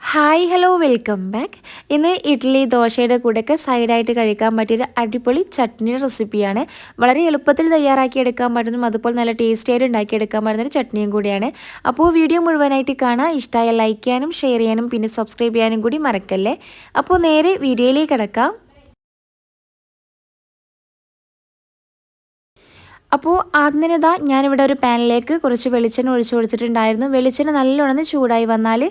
Hi hello welcome back ഇന്ന് ഇഡ്ഡലി ദോശയുടെ കൂടെയൊക്കെ സൈഡായിട്ട് കഴിക്കാൻ പറ്റിയൊരു അടിപൊളി ചട്നി റെസിപ്പിയാണ് വളരെ എളുപ്പത്തിൽ തയ്യാറാക്കി എടുക്കാൻ പറ്റുന്നതും അതുപോലെ നല്ല ടേസ്റ്റി ആയിട്ട് ഉണ്ടാക്കിയെടുക്കാൻ പറ്റുന്ന ഒരു ചട്നിയും കൂടിയാണ്. അപ്പോൾ വീഡിയോ മുഴുവനായിട്ട് കാണാം. ഇഷ്ടമായ ലൈക്ക് ചെയ്യാനും ഷെയർ ചെയ്യാനും പിന്നെ സബ്സ്ക്രൈബ് ചെയ്യാനും കൂടി മറക്കല്ലേ? അപ്പോൾ നേരെ വീഡിയോയിലേക്ക് കിടക്കാം. അപ്പോൾ ആദ്യം ഞാനിവിടെ ഒരു പാനിലേക്ക് കുറച്ച് വെളിച്ചെണ്ണ ഒഴിച്ച് കൊടുത്തിട്ടുണ്ടായിരുന്നു. വെളിച്ചെണ്ണ നല്ലോണം ചൂടായി വന്നാൽ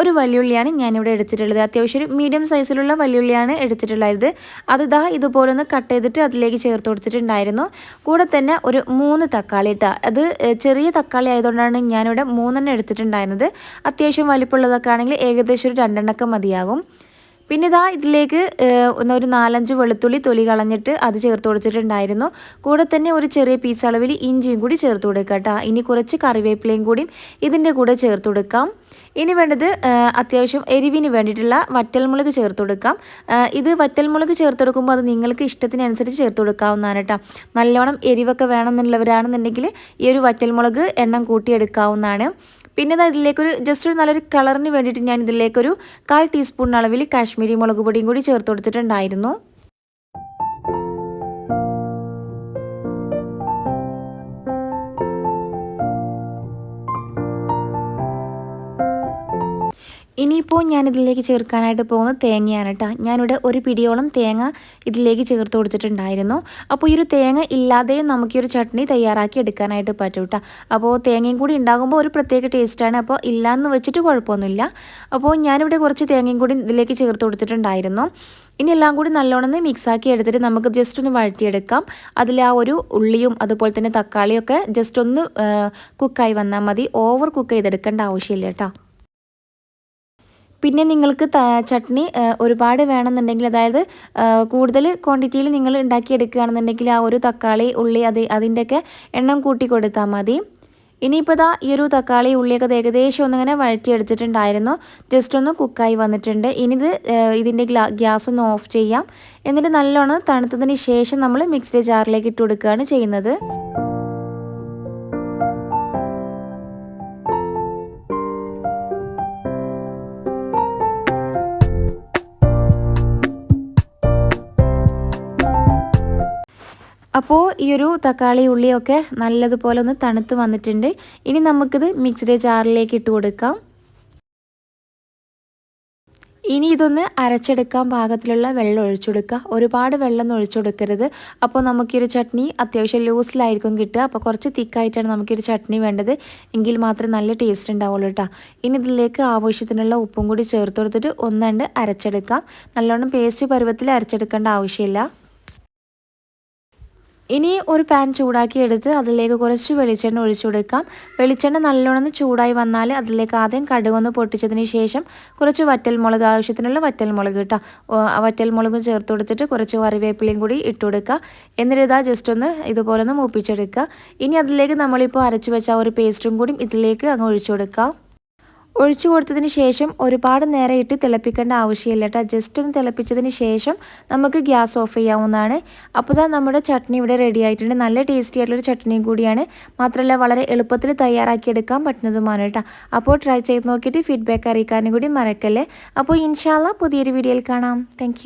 ഒരു വലിയുള്ളിയാണ് ഞാനിവിടെ എടുത്തിട്ടുള്ളത്. അത്യാവശ്യം ഒരു മീഡിയം സൈസിലുള്ള വലിയുള്ളിയാണ് എടുത്തിട്ടുള്ളത്. അത് ഇതാ ഇതുപോലെ ഒന്ന് കട്ട് ചെയ്തിട്ട് അതിലേക്ക് ചേർത്ത് കൊടുത്തിട്ടുണ്ടായിരുന്നു. കൂടെ തന്നെ ഒരു മൂന്ന് തക്കാളി ഇട്ട. അത് ചെറിയ തക്കാളി ആയതുകൊണ്ടാണ് ഞാനിവിടെ മൂന്നെണ്ണം എടുത്തിട്ടുണ്ടായിരുന്നത്. അത്യാവശ്യം വലിപ്പമുള്ളതൊക്കെ ആണെങ്കിൽ ഏകദേശം ഒരു രണ്ടെണ്ണമൊക്കെ മതിയാകും. പിന്നെ ഇതാ ഇതിലേക്ക് ഒരു നാലഞ്ച് വെളുത്തുള്ളി തൊലി കളഞ്ഞിട്ട് അത് ചേർത്ത് കൊടുത്തിട്ടുണ്ടായിരുന്നു. കൂടെ തന്നെ ഒരു ചെറിയ പീസ് അളവിൽ ഇഞ്ചിയും കൂടി ചേർത്ത് കൊടുക്കുക ഇനി കുറച്ച് കറിവേപ്പിലയും കൂടിയും ഇതിന്റെ കൂടെ ചേർത്ത് കൊടുക്കാം. ഇനി വേണ്ടത് അത്യാവശ്യം എരിവിന് വേണ്ടിയിട്ടുള്ള വറ്റൽമുളക് ചേർത്ത് കൊടുക്കാം. ഇത് വറ്റൽമുളക് ചേർത്ത് കൊടുക്കുമ്പോൾ അത് നിങ്ങൾക്ക് ഇഷ്ടത്തിനനുസരിച്ച് ചേർത്ത് കൊടുക്കാവുന്നതാണ് കേട്ടോ നല്ലോണം എരിവൊക്കെ വേണമെന്നുള്ളവരാണെന്നുണ്ടെങ്കിൽ ഈ ഒരു വറ്റൽമുളക് എണ്ണം കൂട്ടിയെടുക്കാവുന്നതാണ്. പിന്നെ അത് ഇതിലേക്കൊരു ജസ്റ്റ് ഒരു നല്ലൊരു കളറിന് വേണ്ടിയിട്ട് ഞാൻ ഇതിലേക്കൊരു കാൽ ടീസ്പൂൺ അളവിൽ കാശ്മീരി മുളക് പൊടിയും കൂടി ചേർത്ത് കൊടുത്തിട്ടുണ്ടായിരുന്നു. ഇനിയിപ്പോൾ ഞാൻ ഇതിലേക്ക് ചേർക്കാനായിട്ട് പോകുന്നത് തേങ്ങയാണ് കേട്ടോ ഞാനിവിടെ ഒരു പിടിയോളം തേങ്ങ ഇതിലേക്ക് ചേർത്ത് കൊടുത്തിട്ടുണ്ടായിരുന്നു. അപ്പോൾ ഈ ഒരു തേങ്ങ ഇല്ലാതെയും നമുക്ക് ഈ ഒരു ചട്നി തയ്യാറാക്കി എടുക്കാനായിട്ട് പറ്റും കേട്ടോ അപ്പോൾ തേങ്ങയും കൂടി ഉണ്ടാകുമ്പോൾ ഒരു പ്രത്യേക ടേസ്റ്റാണ് അപ്പോൾ ഇല്ലയെന്ന് വെച്ചിട്ട് കുഴപ്പമൊന്നുമില്ല. അപ്പോൾ ഞാനിവിടെ കുറച്ച് തേങ്ങയും കൂടി ഇതിലേക്ക് ചേർത്ത് കൊടുത്തിട്ടുണ്ടായിരുന്നു. ഇനി എല്ലാം കൂടി നല്ലോണം മിക്സാക്കി എടുത്തിട്ട് നമുക്ക് ജസ്റ്റ് ഒന്ന് വഴറ്റിയെടുക്കാം. അതിൽ ആ ഒരു ഉള്ളിയും അതുപോലെ തന്നെ തക്കാളിയൊക്കെ ജസ്റ്റ് ഒന്ന് കുക്കായി വന്നാൽ മതി. ഓവർ കുക്ക് ചെയ്തെടുക്കേണ്ട ആവശ്യമില്ല കേട്ടോ പിന്നെ നിങ്ങൾക്ക് ചട്നി ഒരുപാട് വേണമെന്നുണ്ടെങ്കിൽ അതായത് കൂടുതൽ ക്വാണ്ടിറ്റിയിൽ നിങ്ങൾ ഉണ്ടാക്കിയെടുക്കുകയാണെന്നുണ്ടെങ്കിൽ ആ ഒരു തക്കാളി ഉള്ളി അത് അതിന്റെയൊക്കെ എണ്ണം കൂട്ടി കൊടുത്താൽ മതി. ഇനിയിപ്പോൾ ഇതാ ഈ ഒരു തക്കാളി ഉള്ളിയൊക്കെ ഏകദേശം ഒന്നിങ്ങനെ വഴറ്റിയെടുത്തിട്ടുണ്ടായിരുന്നു. ജസ്റ്റ് ഒന്ന് കുക്കായി വന്നിട്ടുണ്ട്. ഇനി ഇത് ഇതിന്റെ ഗ്യാസ് ഒന്ന് ഓഫ് ചെയ്യാം. എന്നിട്ട് നല്ലോണം തണുത്തതിന് ശേഷം നമ്മൾ മിക്സ്ഡ് ജാറിലേക്ക് ഇട്ട് കൊടുക്കുകയാണ് ചെയ്യുന്നത്. അപ്പോൾ ഈ ഒരു തക്കാളി ഉള്ളിയൊക്കെ നല്ലതുപോലെ ഒന്ന് തണുത്ത് വന്നിട്ടുണ്ട്. ഇനി നമുക്കിത് മിക്സ്ഡ് ജാറിലേക്ക് ഇട്ട് കൊടുക്കാം. ഇനി ഇതൊന്ന് അരച്ചെടുക്കാൻ പാകത്തിലുള്ള വെള്ളം ഒഴിച്ചുകൊടുക്കുക ഒരുപാട് വെള്ളം ഒന്നും ഒഴിച്ചുകൊടുക്കരുത് അപ്പോൾ നമുക്കൊരു ചട്നി അത്യാവശ്യം ലൂസിലായിരിക്കും കിട്ടുക. അപ്പോൾ കുറച്ച് തിക്കായിട്ടാണ് നമുക്കൊരു ചട്നി വേണ്ടത്. എങ്കിൽ മാത്രമേ നല്ല ടേസ്റ്റ് ഉണ്ടാവുള്ളൂ കേട്ടോ. ഇനി ഇതിലേക്ക് ആവശ്യത്തിനുള്ള ഉപ്പും കൂടി ചേർത്ത് കൊടുത്തിട്ട് ഒന്നണ്ട് അരച്ചെടുക്കാം. നല്ലോണം പേസ്റ്റ് പരുവത്തിൽ അരച്ചെടുക്കേണ്ട ആവശ്യമില്ല. ഇനി ഒരു പാൻ ചൂടാക്കി എടുത്ത് അതിലേക്ക് കുറച്ച് വെളിച്ചെണ്ണ ഒഴിച്ചു കൊടുക്കാം. വെളിച്ചെണ്ണ നല്ലോണം ചൂടായി വന്നാൽ അതിലേക്ക് ആദ്യം കടുകൊന്ന് പൊട്ടിച്ചതിന് ശേഷം കുറച്ച് വറ്റൽമുളക് ആവശ്യത്തിനുള്ള വറ്റൽമുളക് കേട്ടോ വറ്റൽമുളകും ചേർത്ത് കൊടുത്തിട്ട് കുറച്ച് കറിവേപ്പിലയും കൂടി ഇട്ട് കൊടുക്കുക എന്നിട്ട് ഇതാ ജസ്റ്റ് ഒന്ന് ഇതുപോലെ ഒന്ന് മൂപ്പിച്ചെടുക്കുക ഇനി അതിലേക്ക് നമ്മളിപ്പോൾ അരച്ചു വെച്ച ഒരു പേസ്റ്റും കൂടി ഇതിലേക്ക് അങ്ങ് ഒഴിച്ചു കൊടുക്കാം. ഒഴിച്ചു കൊടുത്തതിന് ശേഷം ഒരുപാട് നേരം ഇട്ട് തിളപ്പിക്കേണ്ട ആവശ്യമില്ല കേട്ടോ. ജസ്റ്റ് ഒന്ന് തിളപ്പിച്ചതിന് ശേഷം നമുക്ക് ഗ്യാസ് ഓഫ് ചെയ്യാവുന്നതാണ്. അപ്പോൾ തന്നെ നമ്മുടെ ചട്നി ഇവിടെ റെഡി ആയിട്ടുണ്ട്. നല്ല ടേസ്റ്റി ആയിട്ടുള്ളൊരു ചട്നിയും കൂടിയാണ്. മാത്രമല്ല വളരെ എളുപ്പത്തിൽ തയ്യാറാക്കിയെടുക്കാൻ പറ്റുന്നതുമാണ് കേട്ടോ. അപ്പോൾ ട്രൈ ചെയ്ത് നോക്കിയിട്ട് ഫീഡ്ബാക്ക് അറിയിക്കാനും കൂടി മറക്കല്ലേ. അപ്പോൾ ഇൻഷാല്ല പുതിയൊരു വീഡിയോയിൽ കാണാം. താങ്ക്